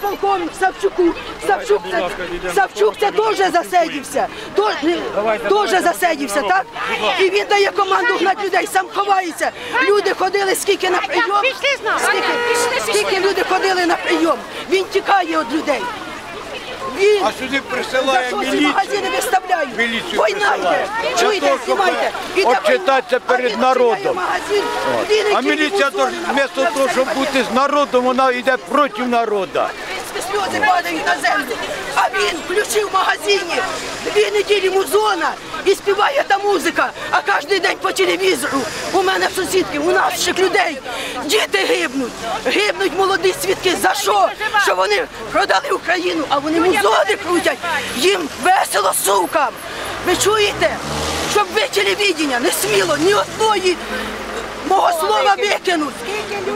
Полковник Савчуку. Савчук це, Савчук це теж засидівся. Теж засидівся, так? І він дає команду гнати людей, сам ховається. Люди ходили скільки на прийом. Скільки, скільки люди ходили на прийом. Він тікає від людей. Він А сюди за присилає що міліцію. магазини виставляють? Міліцію Війна йде. присилає. Чуєте, знімайте. Іде війна. перед А він народом. відчиняє магазин, він А який міліція вместо на того, все щоб бути з народом, вона йде проти народу. Сльози падають на землю. А він включив в магазині дві неділі музона і співає та музика. А кожен день по телевізору. У мене сусідки, у наших людей діти гибнуть. Гибнуть молоді свідки. За що? Що вони продали Україну, а вони музони крутять. Їм весело сукам. Ви чуєте? Щоб ви телевідення не сміло ні одної мого слова викинуть.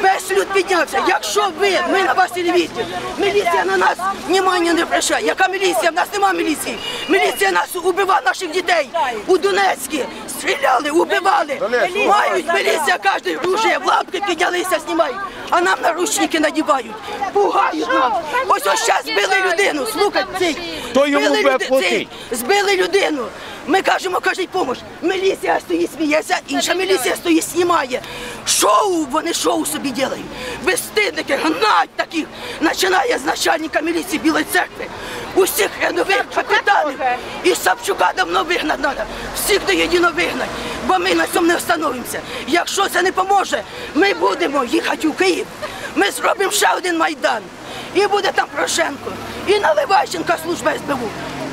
Весь люд піднявся. Якщо ви, ми на вас телевізії, міліція на нас внимання не прощає. Яка міліція? В нас нема міліції. Міліція нас убивала наших дітей. У Донецькі стріляли, убивали. Мають міліція кожен оружие, в лапки піднялися, знімають. А нам наручники надівають, пугають нам. Ось ось зараз збили людину. Слухайте, цей. Збили цей, Збили людину. Ми кажемо, кажіть помощ. Міліція стоїть, сміється, інша міліція стоїть, знімає. Шоу, вони шоу собі ділають. Безстидники гнать таких. Починає з начальника міліції Білої церкви. Усіх рядових капітанів. І Савчука давно вигнати треба. Всіх до єдино вигнати. Бо ми на цьому не встановимося. Якщо це не поможе, ми будемо їхати у Київ. Ми зробимо ще один майдан. І буде там Порошенко, і Наливайченка служба СБУ.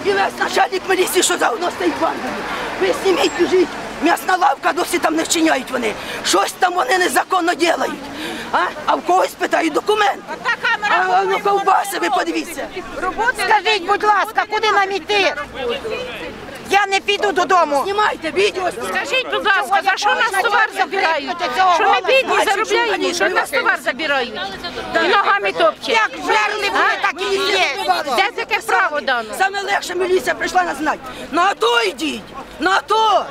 І весь начальник міліції, що заодно стоїть бандами. Ви зніміть, біжіть. М'ясна лавка досі там не вчиняють вони. Щось там вони незаконно ділають. А, а в когось питають документ. А ну ковбаси, ви подивіться. Скажіть, будь ласка, куди нам іти? Я не піду додому. Знімайте відео. Скажіть, будь ласка, за що нас товар забирають? Що ми бідні заробляємо, що нас товар забирають? І ногами топче. Як жерли були, так і є. Де таке право дано? Саме легше міліція прийшла нас знати. На то йдіть! На то!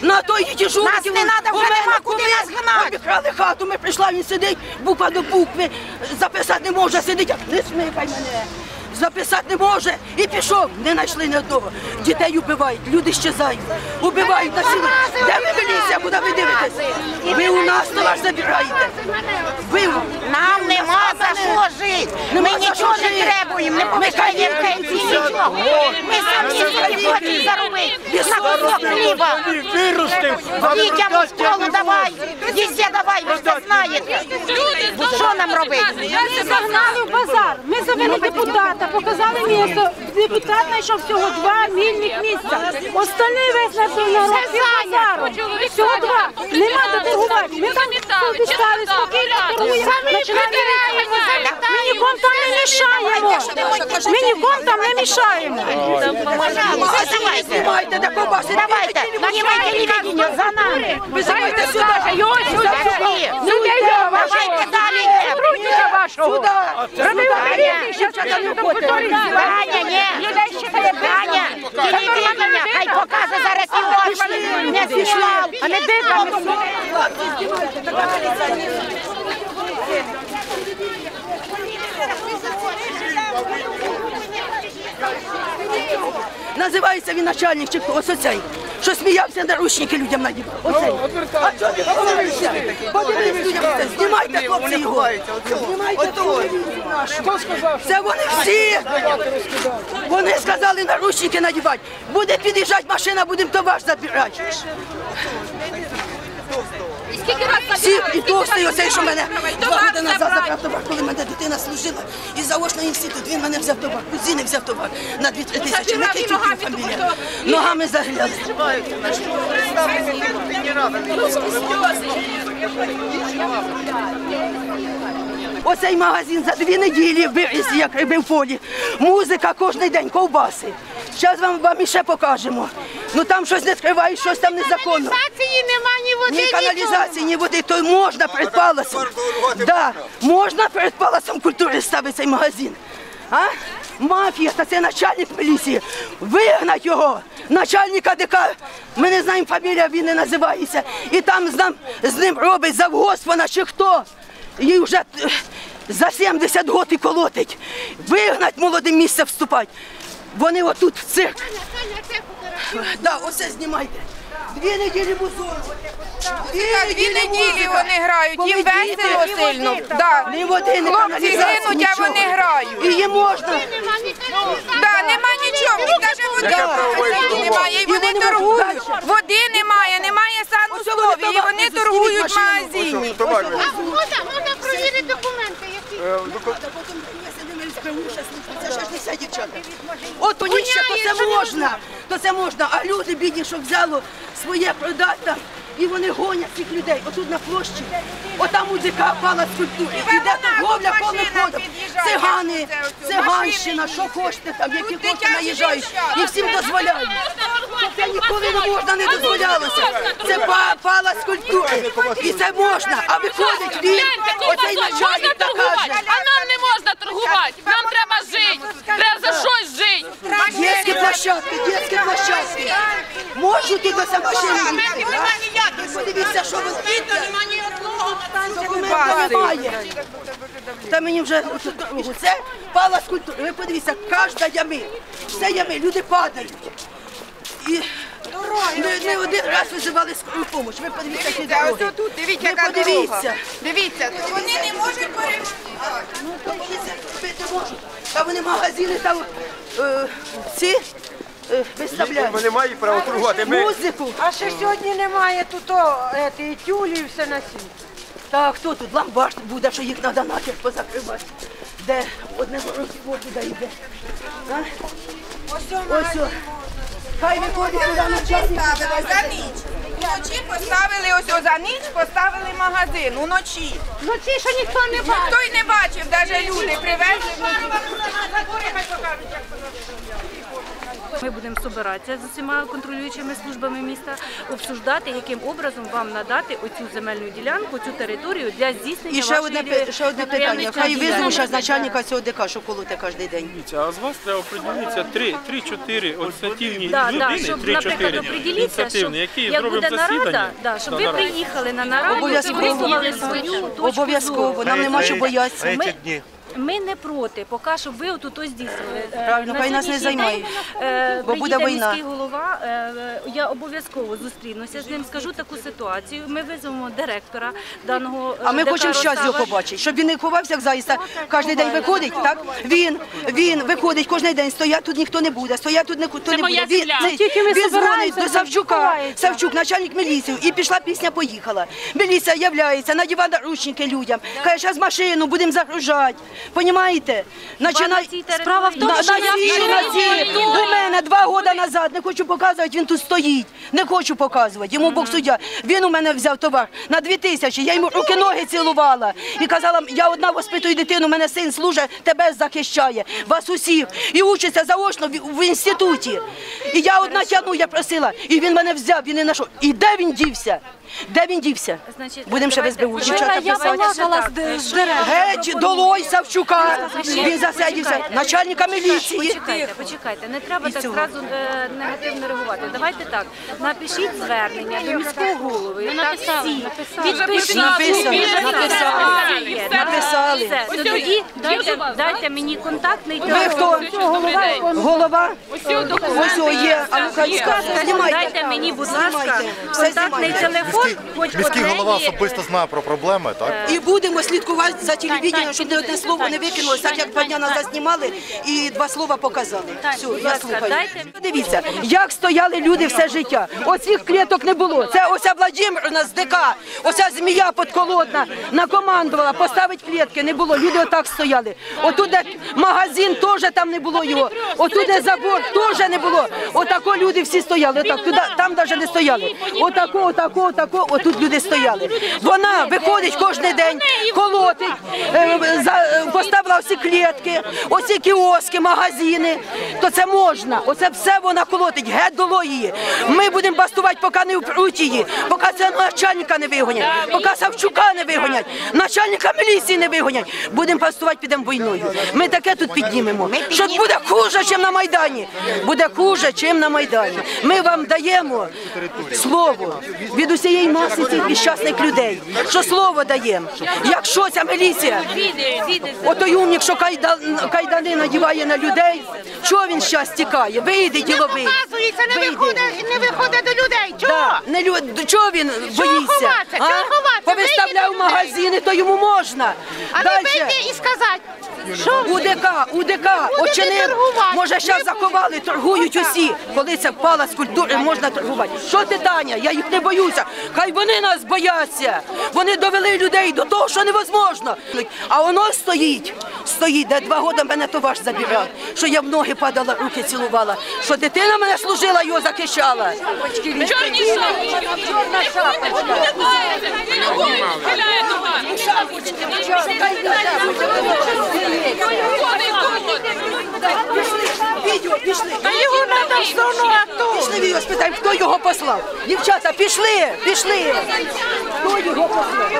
На то йдіть і. Нас не надо, вже нема куди нас гнать. Обікрали хату, ми прийшла, він сидить, буква до букви, записати не може, сидить, не смикай мене. Записати не може і пішов. Не знайшли ні одного. Дітей убивають, люди щезають, убивають на сілі. Де ви міліція, куди ви дивитесь? Ви у нас товар забираєте. Ви у- Нам нема за що жити. Ми нічого не требуємо, не повишаємо пенсії, нічого. Ми самі собі хочемо заробити на кусок хліба. Виростив. Дітям у школу давай, дітя давай, ви ж це знаєте. Що нам робити? Ми загнали в базар. Ми завели депутата, показали місто. Депутат знайшов всього два вільних місця. Остальний весь наш народ. Всього два. Нема де торгувати. Ми там стали спокійно торгуємо. Починаємо Ми нікому там не мішаємо. Ми нікому там не мішаємо. Знімайте, де ковбаси. Давайте, знімайте телевидение за нами. Ви знімайте сюди. Сюди. Сюди його Давайте далі. Сотрудника вашого. Робив Дівчата, не входьте. ще ні. Аня, телевидение, хай покаже зараз і очі. Не пішла, а не дивимося. Називається він начальник чи хто, ось оцей. Що сміявся, наручники людям надівав. Оце. А чого ти подивишся? Подивись людям, це. знімайте хлопці його. Знімайте телевізію нашу. Це вони всі. Вони сказали наручники надівати. Буде під'їжджати машина, будемо товар забирати. Всі, і товстий оцей, що мене два роки назад забрав товар, коли мене дитина служила. І заочно інститут, він мене взяв товар, кузини взяв товар на 2-3 тисячі. Не Китюкін фамілія. Ногами загляли. Оцей магазин за дві неділі вивіз, як риби в полі. Музика кожен день, ковбаси. Зараз вам, вам іще покажемо. Ну там щось не скривають, щось там незаконно. Каналізації нема, ні води, Ні каналізації, ні води, то можна перед палацом. Да, можна перед палацом культури ставити цей магазин. А? Мафія, та це начальник міліції. Вигнать його, начальника ДК. Ми не знаємо фамілія, він не називається. І там з, нам, з ним робить завгосп вона чи хто. Їй вже е, за 70 років колотить. Вигнать молодим місце вступати. Вони отут в цирк. Да, оце знімайте. Дві неділі музон. Так, дві неділі вони грають, їм весело сильно. Да. Ні води, ні Хлопці гинуть, а вони грають. І їм можна. Да, нема нічого, навіть води в магазині немає, і вони торгують. Води немає, немає сануслові, і вони торгують в магазині. А можна, можна провірити документи, які Це ж не все дівчата. От у них ще то це можна, то це можна, а люди бідні, що взяло своє продати і вони гонять цих людей. Отут на площі, отам музика пала скульптури. І Іде торговля повним ходом. Цигани, циганщина, що хочете там, які дитячі наїжджають. І всім дозволяють. Це ніколи не можна, не дозволялося. Це пала скульптури. І це можна. А виходить він, оцей начальник та каже. а нам не можна торгувати. Нам треба жити. Треба за щось жити. Детські площадки, детські площадки. Можуть оце машини їхати, Подивіться, що ви немає. Та мені вже. Це пала скульптура. Ви подивіться, кожна ями. Все ями, люди падають. І не, не один раз визивали скору допомогу. Ви подивіться, які Дивіться, дороги. ось тут, дивіться, Ви яка дорога. подивіться. Дивіться, вони не можуть перейти. Ну, то вони це робити можуть. Та вони магазини там е, ці е, виставляють. Вони мають право торгувати. Ми Музику. А ще сьогодні немає тут о, ети, і тюлі і все на світ. Так, хто тут? Ломбард буде, що їх треба нахер позакривати. Де одне ворог туди йде. А? Ось. о. Хай виходить сюди начальник. Поставили за ніч. Вночі поставили ось за ніч, поставили магазин уночі. Вночі, що ніхто не бачив. Ніхто й не бачив, навіть люди привезли. Ми будемо збиратися з усіма контролюючими службами міста, обсуждати, яким образом вам надати оцю земельну ділянку, цю територію для здійснення І ще одне, вашої пи- ще одне питання. Хай діяльності. начальника цього ДК, що колоте кожен день. Дивіться, А з вас треба оприділитися три- 3-4 ініціативні Да, людини, щоб, 3-4 наприклад, оприділитися, щоб ініціативні, які як зробимо буде нарада, засідання. да, щоб ви приїхали на нараду і Обов'язково. висловили свою точку Обов'язково, нам нема що боятися. Ми, ми не проти, поки щоб ви отут ось здійснили. Е, Правильно, хай нас не займають, е, бо буде війна. міський голова, е, я обов'язково зустрінуся з ним, скажу таку ситуацію. Ми визовемо директора даного е, А ми ДК хочемо щас його «Ростава». побачити, щоб він не ховався як заїста. Кожен день виходить, так? Він, він виходить кожен день, стоять тут ніхто не буде, стоять тут ніхто не моя буде. Він, земля. цей- Тільки ми він дзвонить до Савчука, ховається. Савчук, начальник міліції, і пішла пісня, поїхала. Міліція являється, надіває наручники людям. Каже, зараз машину будемо загружати. Понімаєте? Начинай... Справа в тому, на, що на я цій, на цій. У мене два роки назад, не хочу показувати, він тут стоїть. Не хочу показувати, йому Бог суддя. Він у мене взяв товар на дві тисячі, я йому руки ноги цілувала. І казала, я одна воспитую дитину, у мене син служить, тебе захищає, вас усіх. І учиться заочно в, в інституті. І я одна тягну, я просила, і він мене взяв, він не знайшов. І де він дівся? Де він дівся? Будемо ще без БУ. Дівчата Вчора я писати. балакала з- з директором. Геть, долой Савчука. Він засидівся. Начальника міліції. Почекайте, почекайте, не треба так зразу е, негативно реагувати. Давайте так, напишіть звернення до міського голови. так, всі. Підпишіть. Написано. То тоді дайте, дайте мені контактний Ви хто? Голова? Ось о, є. А ну-ка, знімайте. Дайте мені, будь ласка, Знімайте. Все контактний знімайте. телефон, хоч Міський голова особисто знає про проблеми, так? І будемо слідкувати за телевізієм, щоб не одне слово не викинулося, так як два дня назад знімали і два слова показали. Все, будь я ласка, слухаю. дайте. Дивіться, як стояли люди все життя. Оцих клеток не було. Це ося Владимирна з ДК, оця змія подколодна накомандувала, поставить клітки, не було. Люди отак стояли. Отуди магазин теж там не було його. Отуди забор теж не було. Отако люди всі стояли. Отак, туди, там навіть не стояли. Отако, отако, отако, отут люди стояли. Вона виходить кожен день, колотить, е, е, поставила всі клітки, оці кіоски, магазини. То це можна. Оце все вона колотить, геть доло її. Ми будемо бастувати, поки не впруть її, поки це начальника не вигонять, поки Савчука не вигонять, начальника міліції не вигонять. Будемо бастувати, підемо війною. Ми таке тут піднімемо. Що буде хуже, ніж на Майдані. Буде хуже, ніж на Майдані. Ми вам даємо слово від усієї маси цих нещасних людей. Що слово даємо? Якщо ця міліція, отой умник, що кайдани надіває на людей, чого він зараз тікає? Вийде діловий. Не виходить, не виходить до людей. Чого? Да, не лю... Чого він боїться? ховатися? Чого ховатися? Повиставляв Вийди магазини, то йому можна. А Дальше. Вийти и сказати, що УДК, УДК, очинив, може зараз заковали, торгують усі. Коли це впала з культури, можна торгувати. Що ти, Таня? Я їх не боюся. Хай вони нас бояться. Вони довели людей до того, що невозможно. А воно стоїть, стоїть, де два роки мене товар забирав, що я в ноги падала, руки цілувала, що дитина мене служила, його захищала. Чорні шапочки. Чорна шапочка. Відео, пішли. Та його треба в зону АТО. Пішли відео, спитаємо, хто його послав. Дівчата, пішли, пішли. Хто його послав?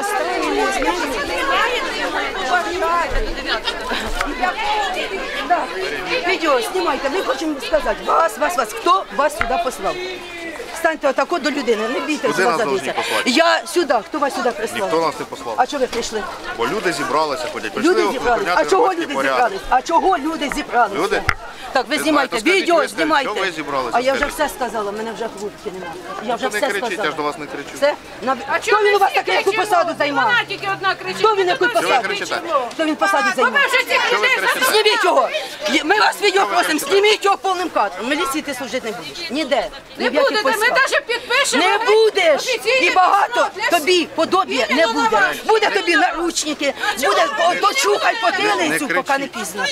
Відео знімайте, ми хочемо сказати, вас, вас, вас, хто вас сюди послав? Станьте отако до людини, не бійтеся, Куди нас послати? Я сюди, хто вас сюди прислав? Ніхто нас не послав. А чого ви прийшли? Бо люди зібралися, ходять, прийшли Люди зібрались. А чого громадський люди порядок. зібрались? А чого люди зібралися? Люди? Так, ви знімайте, скажіть, відео ви скажіть, знімайте. ви зібралися, А я вже скажіть? все сказала, мене вже хвостки немає. Я вже Ви не все кричіть, я ж до вас не кричу. Все? На... Хто він у вас таку яку посаду займав? Вона тільки одна кричить. Хто він яку посаду? кричите? Хто він посаду займав? По-перше, цих Що ви людей кричите? Зніміть його! Ми вас відео просимо, зніміть його повним кадром. Міліції ти служити не будеш. Ніде. Ні не в яких будете, ми навіть підпишемо. Не будеш! офіційний І багато для тобі подобі не буде. Буде тобі наручники, буде дочухай потилицю, поки не пізно.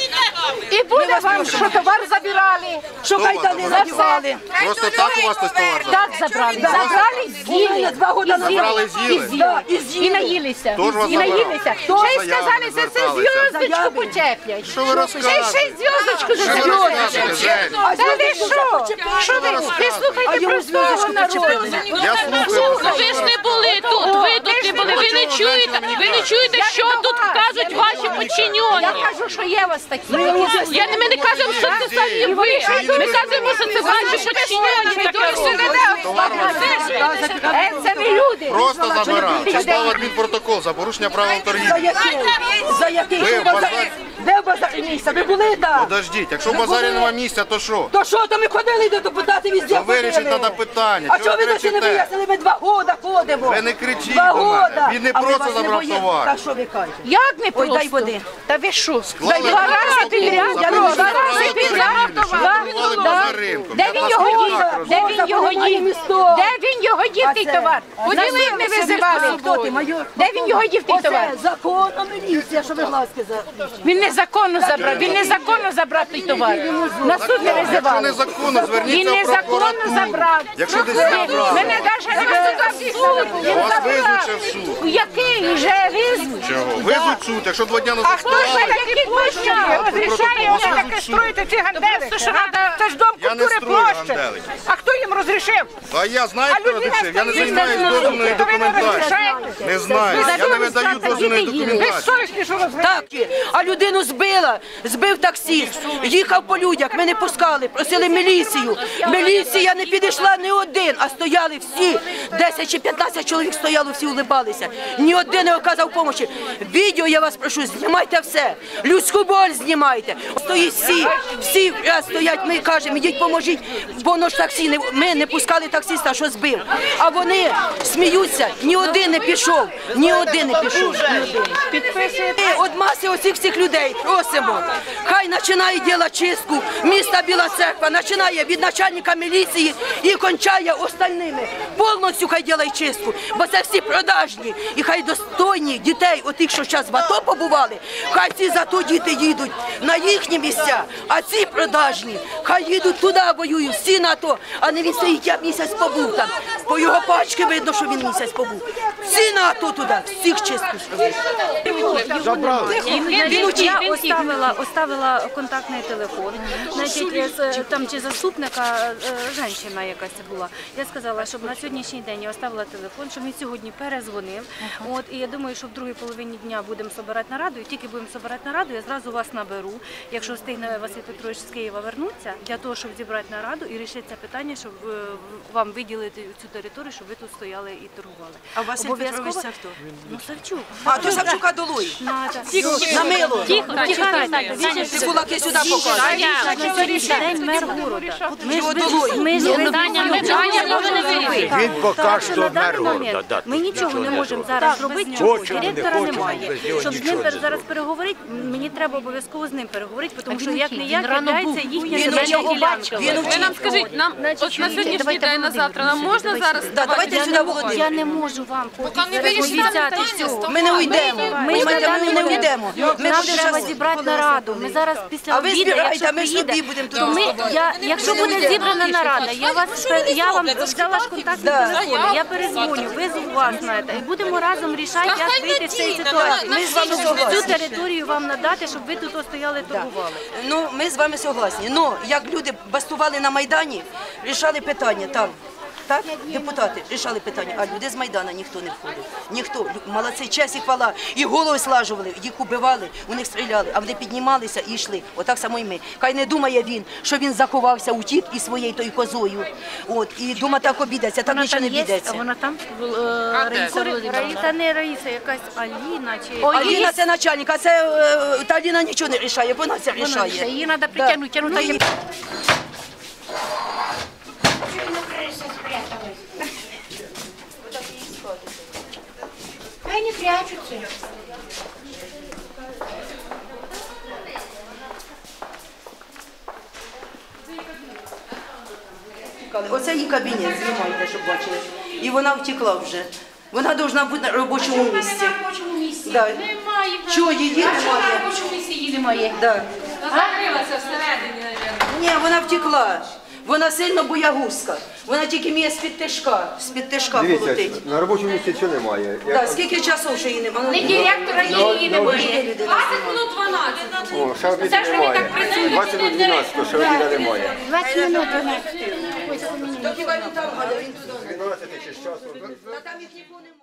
І буде вам, що товар забирали. Що кайдани надівали. Просто так у вас хтось товар? Так забрали. Забрали, з'їли. Два года Забрали, з'їли? І з'їли. І наїлися. Хто ж вас І забрав? наїлися. Ще й заяви сказали, що це зверталися? зв'язочку почеплять. Що ви Ще й розказуєте? ще й зв'язочку Що ви розказуєте? Та ви що? Що ви? Ви слухайте простого народу. Я слухаю. Ви ж не були тут, ви тут не були, ви не чуєте, ви не чуєте, що тут кажуть кажу, що є у вас такі. Я не ми не кажемо, що це самі ви. Ми кажемо, що це ваші підчинені. Е, Це не люди. Просто забирав. Чи склав адмінпротокол за порушення правил За торгівлі? За який? Де в базарі місце? Ви були там? Подождіть, якщо в базарі немає місця, то що? То що, то ми ходили до депутатів везде То вирішить треба питання. А Чого ви досі не кричите? вияснили? Ми два года ходимо. Ви не кричіть Два до мене. года. Він не А ми просто вас забрав боїмо. товар. Та що ви кажете? Як не Ой, просто? дай води. Та ви що? Склали Два рази підряд, за два рази підряд. Да. Де він його дів? Де він його дів? Де він його дів, А той це- товар? Поділи, Поділи, не визивали. Хто ти, майор? Де він його дів, той Оце товар? законна міліція, що ви глазки за... Він не незаконно забрав. Він незаконно забрав той товар. На суд не Якщо незаконно, Він зверніться в незаконно прокуратуру. забрав. Якщо десь Мене забрали. навіть не Я вас визвучив в суд. Який вже визвуть? Чого? Везуть суд, якщо два дня А назад хто ж стояли. такі площі розрішає Вас таке суд. строїти ці гандели? Це ж дом Я не культури строю площа. гандели. А хто їм розрішив? А я знаю, А хто людина розрішив. Я не стоїть, займаюся не дозвільною. То ви не документацією. розрішаєте? Не знаю. Я не видаю дозвільної документації. Безсовісні, що а людину збила, збив таксист, їхав по людях, ми не пускали, просили міліцію. Міліція не підійшла ні один, а стояли всі. 10 чи 15 чоловік стояло, всі улибалися. Ні один не оказав допомоги. Відео я вас прошу, знімайте все. Людську боль знімайте. Стоїть всі, всі е, стоять, ми кажемо, ідіть поможіть, бо воно ж таксі не ми не пускали таксиста, що збив. А вони сміються, ні один не пішов, ні один не пішов. Ні один. Ми От маси оцих всіх людей просимо. Хай починає робити чистку міста Біла Церква, починає від начальника міліції і кончає остальними. Повністю хай робить чистку, бо це всі продажні. І хай достойні дітей, отих, що зараз в АТО побували, хай ці зато діти їдуть на їхні місця, а ці продажні, хай їдуть туди, воюють, всі на АТО, а не він стоїть, я місяць побув там. По його пачки видно, що він місяць побув. Всі на АТО туди, всіх чистку зробити. Я оставила, оставила контактний телефон. Значить, з, там чи заступника е, жінка якась була. Я сказала, щоб на сьогоднішній день я оставила телефон, щоб він сьогодні перезвонив. От і я думаю, що в другій половині дня будемо збирати нараду. І тільки будемо збирати нараду, я зразу вас наберу. Якщо встигне Василь Петрович з Києва вернутися, для того, щоб зібрати нараду і рішити це питання, щоб е, вам виділити цю територію, щоб ви тут стояли і торгували. А Василь Обов'язково-? Ну, Савчук. А то Савчука долуй. Надо. На мило. Тихо, чекайте. Ти кулаки сюди покажи. На день мер города. Ми ж Його ми ж- Питання повинні вирішити. Він поки що мер города, Ми нічого не можемо зараз зробити. Чому? Директора немає. Щоб з ним зараз переговорити, мені треба обов'язково з ним переговорити, тому що як не як був. їхня земельна його ділянка. бачив. Ви нам скажіть, нам от на сьогоднішній день на завтра нам можна зараз давайте давати? сюди Володимир. Я не можу вам поки не зараз вирішили питання. Ми не уйдемо. Ми Ми не уйдемо. Ми Нам треба зібрати нараду. Ми зараз після А обіду, якщо приїде, будемо тут то ми, я, якщо буде зібрана нарада, я вас я вам взяла ж контактні Да. телефони, я перезвоню, визву вас на це, і будемо разом рішати, як вийти з цієї ситуації. Ми з вами Цю територію вам надати, щоб ви тут стояли торгували. Ну, ми з вами согласні. Ну, як люди бастували на Майдані, рішали питання там. Так, депутати рішали питання, а люди з Майдана ніхто не входив. Ніхто. Молодці, честь і хвала. І голови слажували, їх убивали, у них стріляли, а вони піднімалися і йшли. Отак само й ми. Хай не думає він, що він заховався, утік із своєю тою козою. От, і дума так обідеться, так нічого не є, бідеться. вона там де? Раїса Раїса, не Раїса, якась Аліна чи Аліна це начальник, а це е, та Аліна нічого не рішає, вона це рішає. рішає. Її треба Да. притягнути, прячуться. Оце її кабінет, знімайте, щоб бачили. І вона втекла вже. Вона повинна бути на робочому місці. На робочому місці. Да. Немає. Чого її А чого на робочому місці її немає? Да. Закрилася всередині, мабуть. Ні, вона втекла. Вона сильно боягузка. Вона тільки вміє з-під тишка, з-під тишка колотить. Дивіться, на робочому місці цього немає. Я- Да, скільки часу що її немає? Не директора її на немає. 20 минут 12. О, ще обіду немає. 20 до 12, ще обіду немає. 20 минут вона. То хіба він там, а він туди. 12 чи з часу. Та там їх нікого немає.